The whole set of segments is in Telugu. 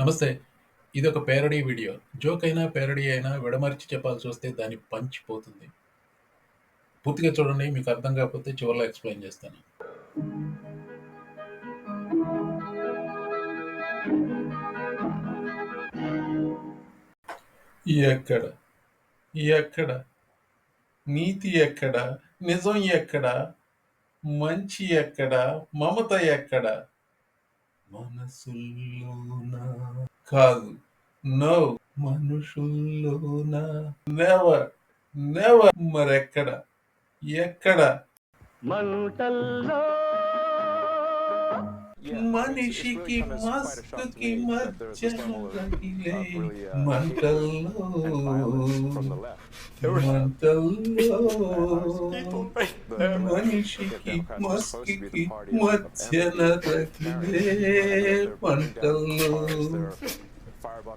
నమస్తే. ఇది ఒక పేరడీ వీడియో. జోక్ అయినా, పేరడీ అయినా విడమర్చి చెప్పాల్సి వస్తే దాన్ని పంచిపోతుంది పూర్తిగా చూడండి. మీకు అర్థం కాకపోతే చివరిలో ఎక్స్‌ప్లెయిన్ చేస్తాను. ఎక్కడ? ఎక్కడ? నీతి ఎక్కడ? నిజం ఎక్కడ? మంచి ఎక్కడ? మమత ఎక్కడ? మనసుల్లోన కాదు. నో. మనుషుల్లోన నెవర్. నెవర్. మరెక్కడ? ఎక్కడ? మంటల్లో మనిషికి మస్కుకి మంటల్లో మంటల్లో మనిషికి మస్కికి మధ్యన రగిలే మంటల్లో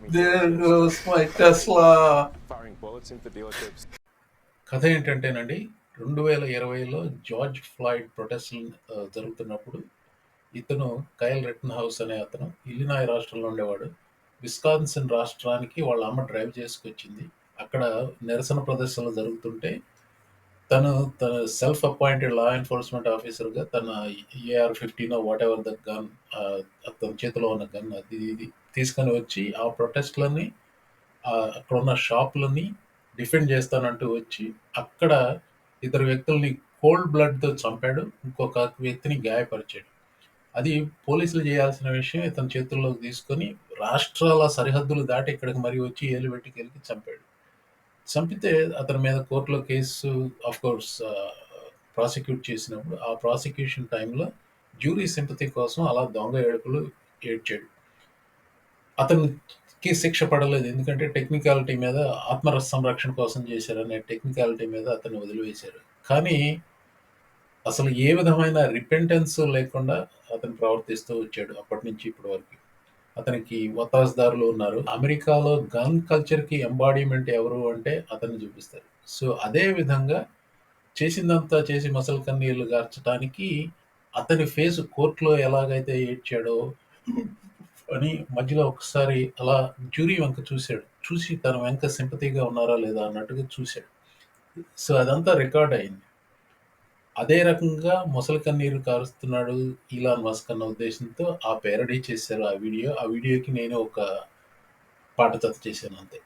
There goes my Tesla. కథ ఏంటంటేనండి రెండు వేల ఇరవైలో జార్జ్ ఫ్లాయిడ్ ప్రొటెస్ట్లు ఆ, జరుగుతున్నప్పుడు ఇతను కైల్ రిటన్ హౌస్ అనే అతను ఇల్లినాయ్ రాష్ట్రంలో ఉండేవాడు. విస్కాన్సిన్ రాష్ట్రానికి వాళ్ళ అమ్మ డ్రైవ్ చేసుకొచ్చింది. అక్కడ నిరసన ప్రదర్శనలు జరుగుతుంటే తను తన సెల్ఫ్ అపాయింటెడ్ లా ఎన్ఫోర్స్మెంట్ ఆఫీసర్గా తన AR fifteen whatever the gun అతని చేతిలో ఉన్న గన్ అది ఇది తీసుకొని వచ్చి ఆ ప్రొటెస్ట్లని అక్కడ ఉన్న షాపులని డిఫెండ్ చేస్తానంటూ వచ్చి అక్కడ ఇద్దరు వ్యక్తుల్ని కోల్డ్ బ్లడ్తో చంపాడు. ఇంకొక వ్యక్తిని గాయపరిచాడు. అది పోలీసులు చేయాల్సిన విషయం ఇతని చేతుల్లోకి తీసుకొని రాష్ట్రాల సరిహద్దులు దాటి ఇక్కడికి మరి వచ్చి ఏలు పెట్టుకెళ్ళి చంపాడు. చంపితే అతని మీద కోర్టులో కేసు ఆఫ్ కోర్స్ ప్రాసిక్యూట్ చేసినప్పుడు ఆ ప్రాసిక్యూషన్ టైంలో జ్యూరీ సింపతి కోసం అలా దొంగ ఏడుపులు ఏడ్చాడు. అతనికి శిక్ష పడలేదు. ఎందుకంటే టెక్నికాలిటీ మీద ఆత్మ సంరక్షణ కోసం చేశారనే టెక్నికాలిటీ మీద అతన్ని వదిలివేశారు. కానీ అసలు ఏ విధమైన రిపెంటెన్స్ లేకుండా ప్రవర్తిస్తూ వచ్చాడు అప్పటి నుంచి ఇప్పటి వరకు. అతనికి వతాస్దారులు ఉన్నారు. అమెరికాలో గన్ కల్చర్కి ఎంబాడీమెంట్ ఎవరు అంటే అతన్ని చూపిస్తారు. సో అదే విధంగా చేసిందంతా చేసి మసల్ కన్నీళ్ళు గార్చడానికి అతని ఫేస్ కోర్టులో ఎలాగైతే ఏడ్చాడో అని మధ్యలో ఒకసారి అలా జ్యూరీ వెంక చూశాడు. చూసి తన వెంక సింపతిగా ఉన్నారా లేదా అన్నట్టుగా చూశాడు. సో అదంతా రికార్డ్ అయింది. అదే రకంగా మొసలి కన్నీరు కారుస్తున్నాడు ఇలాన్ మస్క్ అన్న ఉద్దేశంతో ఆ పేరడీ చేశారు ఆ వీడియో. ఆ వీడియోకి నేను ఒక పాట జత చేశాను అంతే.